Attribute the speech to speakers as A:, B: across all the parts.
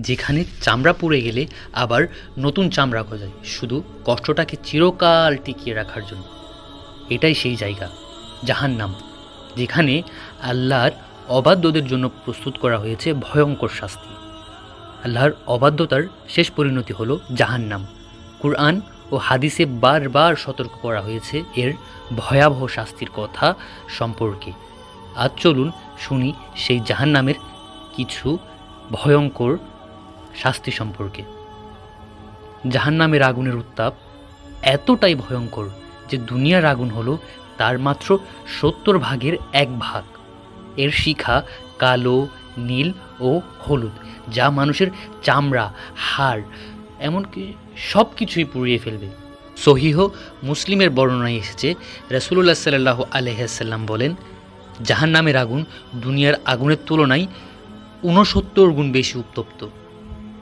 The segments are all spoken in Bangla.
A: যেখানে চামড়া পুড়ে গেলে আবার নতুন চামড়া গজায়। শুধু কষ্টটাকে চিরকাল টিকিয়ে রাখার জন্য। এটাই সেই জায়গা, জাহান্নাম, যেখানে আল্লাহর অবাধ্যদের জন্য প্রস্তুত করা হয়েছে ভয়ঙ্কর শাস্তি। আল্লাহর অবাধ্যতার শেষ পরিণতি হলো জাহান্নাম। কুরআন ও হাদিসে বারবার সতর্ক করা হয়েছে এর ভয়াবহ শাস্তির কথা সম্পর্কে। আজ চলুন শুনি সেই জাহান্নামের কিছু ভয়ঙ্কর শাস্তি সম্পর্কে। জাহান্নামের আগুনের উত্তাপ এতটাই ভয়ঙ্কর যে দুনিয়ার আগুন হলো তার মাত্র সত্তর ভাগের এক ভাগ। এর শিখা কালো, নীল ও হলুদ, যা মানুষের চামড়া, হাড়, এমনকি সব কিছুই পুড়িয়ে ফেলবে। সহিহ মুসলিমের বর্ণনায় এসেছে রসুল্লাহ সাল্লাহ আলহাম বলেন, জাহান্নামের আগুন দুনিয়ার আগুনের তুলনায় ঊনসত্তর গুণ বেশি উত্তপ্ত।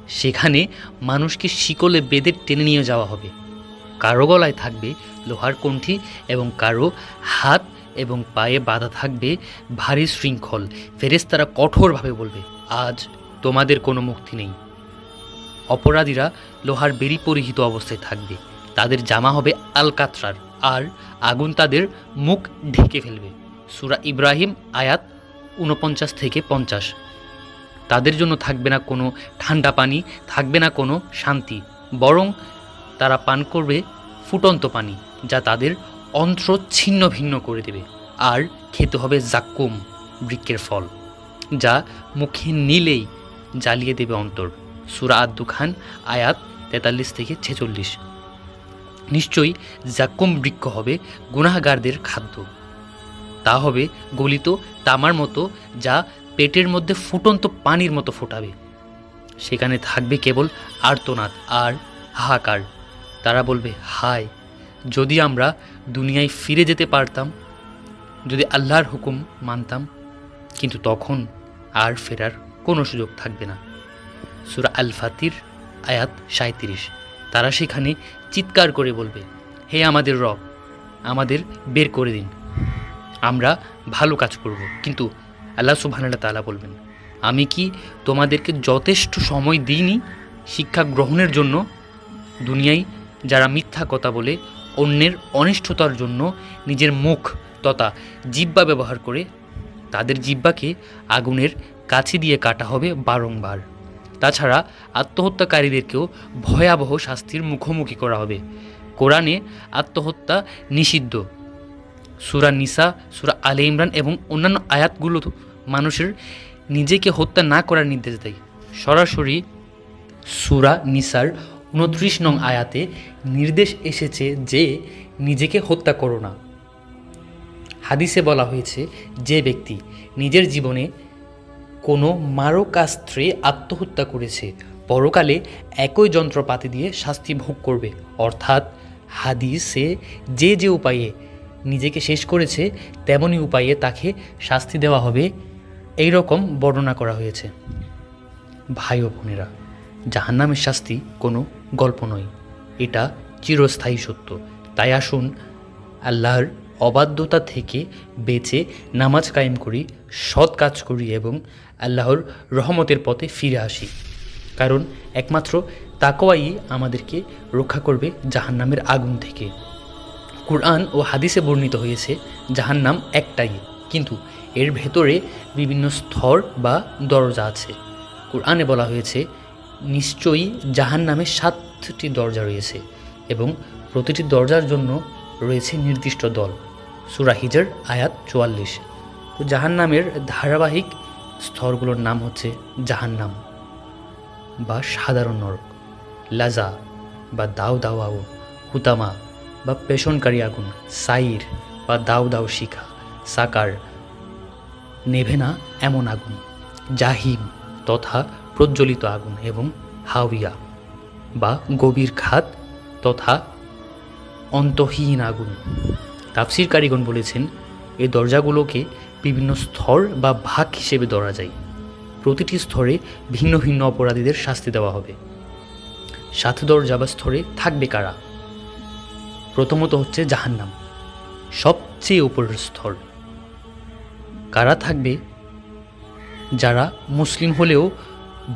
A: সেখানে মানুষকে শিকলে বেঁধে টেনে নিয়ে যাওয়া হবে। কারও গলায় থাকবে লোহার কণ্ঠি এবং কারও হাত এবং পায়ে বাঁধা থাকবে ভারী শৃঙ্খল। ফেরেস্তারা কঠোরভাবে বলবে, আজ তোমাদের কোনো মুক্তি নেই। অপরাধীরা লোহার বেরি পরিহিত অবস্থায় থাকবে। তাদের জামা হবে আলকাতরার আর আগুন তাদের মুখ ঢেকে ফেলবে। সুরা ইব্রাহিম আয়াত উনপঞ্চাশ থেকে পঞ্চাশ। তাদের জন্য থাকবে না কোনো ঠান্ডা পানি, থাকবে না কোনো শান্তি। বরং তারা পান করবে ফুটন্ত পানি, যা তাদের অন্ত্র ছিন্ন ভিন্ন করে দেবে। আর খেতে হবে জাক্কুম, বৃক্ষের ফল, যা মুখে নিলেই জ্বালিয়ে দেবে অন্তর। সুরা আব্দু খান আয়াত তেতাল্লিশ থেকে ছেচল্লিশ। নিশ্চয়ই জাক্কুম বৃক্ষ হবে গুনাহগারদের খাদ্য। তা হবে গলিত তামার মতো, যা পেটের মধ্যে ফুটন্ত পানির মতো ফোটাবে। সেখানে থাকবে কেবল আর্তনাদ আর হাহাকার। তারা বলবে, হায়, যদি আমরা দুনিয়ায় ফিরে যেতে পারতাম, যদি আল্লাহর হুকুম মানতাম, কিন্তু তখন আর ফেরার কোনো সুযোগ থাকবে না। সুরা আল ফাতির আয়াত সাঁত্রিশ তারা সেখানে চিৎকার করে বলবে, হে আমাদের রব, আমাদের বের করে দিন। আমরা ভালো কাজ করব, কিন্তু আল্লাহ সুবহানাল্লাহ তাআলা বলবেন, আমি কি তোমাদেরকে যথেষ্ট সময় দিইনি শিক্ষা গ্রহণের জন্য? দুনিয়ায় যারা মিথ্যা কথা বলে, অন্যের অনিষ্টতার জন্য নিজের মুখ তথা জিব্বা ব্যবহার করে, তাদের জিব্বাকে আগুনের কাছে দিয়ে কাটা হবে বারংবার। তাছাড়া আত্মহত্যাকারীদেরকেও ভয়াবহ শাস্তির মুখোমুখি করা হবে। কোরআনে আত্মহত্যা নিষিদ্ধ। সুরা নিসা, সুরা আলে ইমরান এবং অন্যান্য আয়াতগুলো মানুষের নিজেকে হত্যা না করার নির্দেশ দেয়। সরাসরি সুরা নিসার উনত্রিশ নং আয়াতে নির্দেশ এসেছে যে নিজেকে হত্যা করো না। হাদিসে বলা হয়েছে, যে ব্যক্তি নিজের জীবনে কোনো মারকাস্ত্রে আত্মহত্যা করেছে, পরকালে একই যন্ত্রপাতি দিয়ে শাস্তি ভোগ করবে। অর্থাৎ হাদিসে যে যে উপায়ে নিজেকে শেষ করেছে তেমনই উপায়ে তাকে শাস্তি দেওয়া হবে। এই রকম বর্ণনা করা হয়েছে। ভাই ও বোনেরা, জাহান্নামের শাস্তি কোনো গল্প নয়। এটা চিরস্থায়ী সত্য। তাই আসুন, আল্লাহর অবাধ্যতা থেকে বেঁচে নামাজ কায়েম করি, সৎ কাজ করি এবং আল্লাহর রহমতের পথে ফিরে আসি। কারণ একমাত্র তাকোয়াই আমাদেরকে রক্ষা করবে জাহান্নামের আগুন থেকে। কুরআন ও হাদিসে বর্ণিত হয়েছে, জাহান্নাম একটাই। কিন্তু এর ভেতরে বিভিন্ন স্তর বা দরজা আছে। কুরআনে বলা হয়েছে, নিশ্চয়ই জাহান্নামে সাতটি দরজা রয়েছে এবং প্রতিটি দরজার জন্য রয়েছে নির্দিষ্ট দল। সুরা হিজার, আয়াত চুয়াল্লিশ। তো জাহান্নামের ধারাবাহিক স্তরগুলোর নাম হচ্ছে জাহান্নাম বা সাধারণ নরক, লাজা বা দাও দাও আও হুতামা বা পেশনকারী আগুন, সাইর বা দাও দাও শিখা, সাকার নেভে না এমন আগুন জাহিম তথা প্রজ্বলিত আগুন এবং হাউইয়া বা গভীর খাত তথা অন্তহীন আগুন। তাফসির কারিগণ বলেছেন এই দরজাগুলোকে বিভিন্ন স্তর বা ভাগ হিসেবে ধরা যায়। প্রতিটি স্তরে ভিন্ন ভিন্ন অপরাধীদের শাস্তি দেওয়া হবে। সাত দরজা বা স্তরে থাকবে কারা? প্রথমত হচ্ছে জাহান্নাম, সবচেয়ে উপরের স্তর কারা থাকবে? যারা মুসলিম হলেও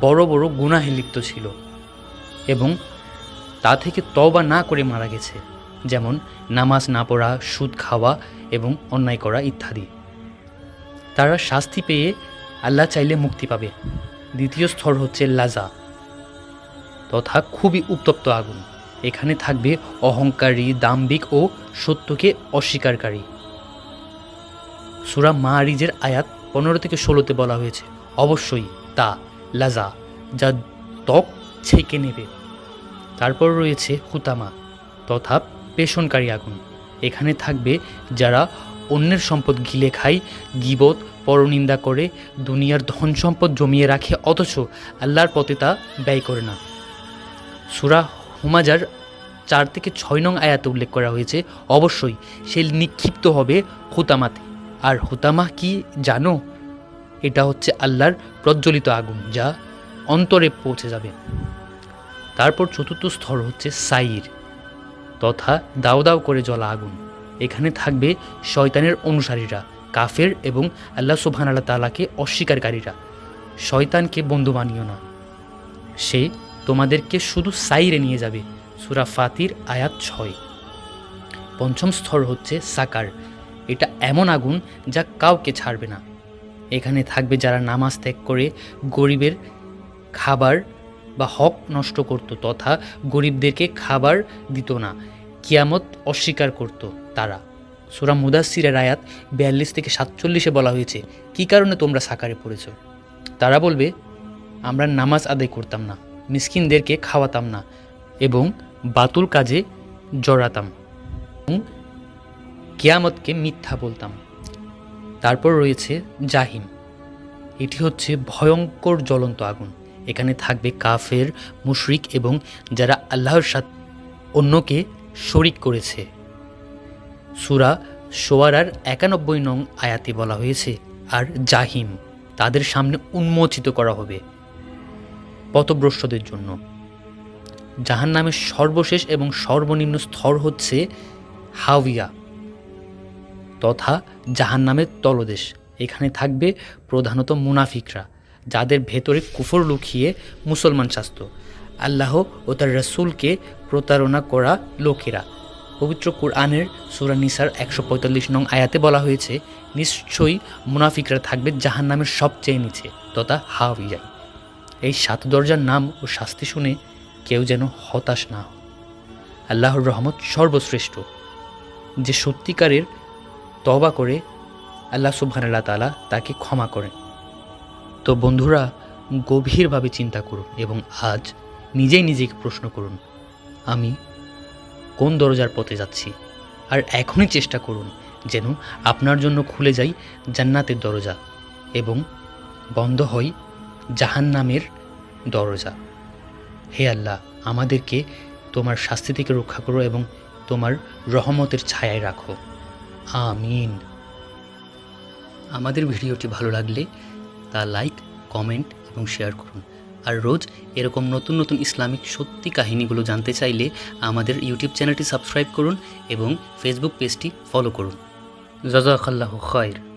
A: বড় বড় গুনাহে লিপ্ত ছিল এবং তা থেকে তবা না করে মারা গেছে, যেমন নামাজ না পড়া, সুদ খাওয়া এবং অন্যায় করা ইত্যাদি। তারা শাস্তি পেয়ে আল্লাহ চাইলে মুক্তি পাবে। দ্বিতীয় স্তর হচ্ছে লাজা, তথা খুবই উত্তপ্ত আগুন। এখানে থাকবে অহংকারী, দাম্ভিক ও সত্যকে অস্বীকারকারী সুরা মারিজের আয়াত পনেরো থেকে ষোলোতে বলা হয়েছে। অবশ্যই তা লাজা, যা ত্বক ছেঁকে নেবে। তারপর রয়েছে হুতামা তথা পেষণকারী আগুন। এখানে থাকবে যারা অন্যের সম্পদ গিলে খায়, গিবত, পরনিন্দা করে, দুনিয়ার ধন সম্পদ জমিয়ে রাখে, অথচ আল্লাহর পথে তা ব্যয় করে না। সুরা হুমাজার চার থেকে ছয় নং আয়াতে উল্লেখ করা হয়েছে, অবশ্যই সে নিক্ষিপ্ত হবে হুতামাতে আর হুতামা কি জানো? এটা হচ্ছে আল্লাহর প্রজ্বলিত আগুন, যা অন্তরে পৌঁছে যাবে। তারপর চতুর্থ স্তর হচ্ছে সাইর, তথা দাও দাও করে জ্বলা আগুন। এখানে থাকবে শয়তানের অনুসারীরা, কাফের এবং আল্লাহ সুবহান আল্লাহ তালাকে অস্বীকারীরা। শয়তানকে বন্ধু মানিও না। সে তোমাদেরকে শুধু সাইরে নিয়ে যাবে। সুরা ফাতির আয়াত ছয়। পঞ্চম স্তর হচ্ছে সাকার এটা এমন আগুন যা কাউকে ছাড়বে না। এখানে থাকবে যারা নামাজ ত্যাগ করে গরিবের খাবার বা হক নষ্ট করত তথা গরিবদেরকে খাবার দিত না, কিয়ামত অস্বীকার করত তারা। সুরা মুদাসিরের আয়াত বিয়াল্লিশ থেকে সাতচল্লিশে বলা হয়েছে, কী কারণে তোমরা সাকারে পড়েছ? তারা বলবে, আমরা নামাজ আদায় করতাম না, মিসকিনদেরকে খাওয়াতাম না এবং বাতুল কাজে জড়াতাম কেয়ামতকে মিথ্যা বলতাম। তারপর রয়েছে জাহিম। এটি হচ্ছে ভয়ঙ্কর জ্বলন্ত আগুন। এখানে থাকবে কাফের, মুশরিক এবং যারা আল্লাহর সাথে অন্যকে শরিক করেছে। সুরা সোয়ারার একানব্বই নং আয়াতে বলা হয়েছে, আর জাহিম, তাদের সামনে উন্মোচিত করা হবে পথভ্রষ্টদের জন্য। জাহান নামের সর্বশেষ এবং সর্বনিম্ন স্তর হচ্ছে হাউইয়া তথা জাহান নামের তলদেশ। এখানে থাকবে প্রধানত মুনাফিকরা, যাদের ভেতরে কুফর লুকিয়ে মুসলমান শাস্ত। আল্লাহ ও তার রসুলকে প্রতারণা করা লোকেরা। পবিত্র কুরআনের সুরা নিসার একশো পঁয়তাল্লিশ নং আয়াতে বলা হয়েছে, নিশ্চয়ই মুনাফিকরা থাকবে জাহান নামের সবচেয়ে নিচে, তথা হাওয়াই এই সাত দরজার নাম ও শাস্তি শুনে কেউ যেন হতাশ না আল্লাহর রহমত সর্বশ্রেষ্ঠ। যে সত্যিকারের তবা করে আল্লাহ সুবহানাল্লাহ তালা তাকে ক্ষমা করেন। তো বন্ধুরা, গভীরভাবে চিন্তা করুন এবং আজ নিজেই নিজেকে প্রশ্ন করুন, আমি কোন দরজার পথে যাচ্ছি? আর এখনই চেষ্টা করুন যেন আপনার জন্য খুলে যাই জান্নাতের দরজা এবং বন্ধ হয় জাহান্নামের দরজা। হে আল্লাহ, আমাদেরকে তোমার শাস্তি থেকে রক্ষা করো এবং তোমার রহমতের ছায়ায় রাখো। আমিন। আমাদের ভিডিওটি ভালো লাগলে তা লাইক, কমেন্ট এবং শেয়ার করুন। আর রোজ এরকম নতুন নতুন ইসলামিক সত্যি কাহিনীগুলো জানতে চাইলে আমাদের ইউটিউব চ্যানেলটি সাবস্ক্রাইব করুন এবং ফেসবুক পেজটি ফলো করুন। জজাকাল্লাহ খয়ের।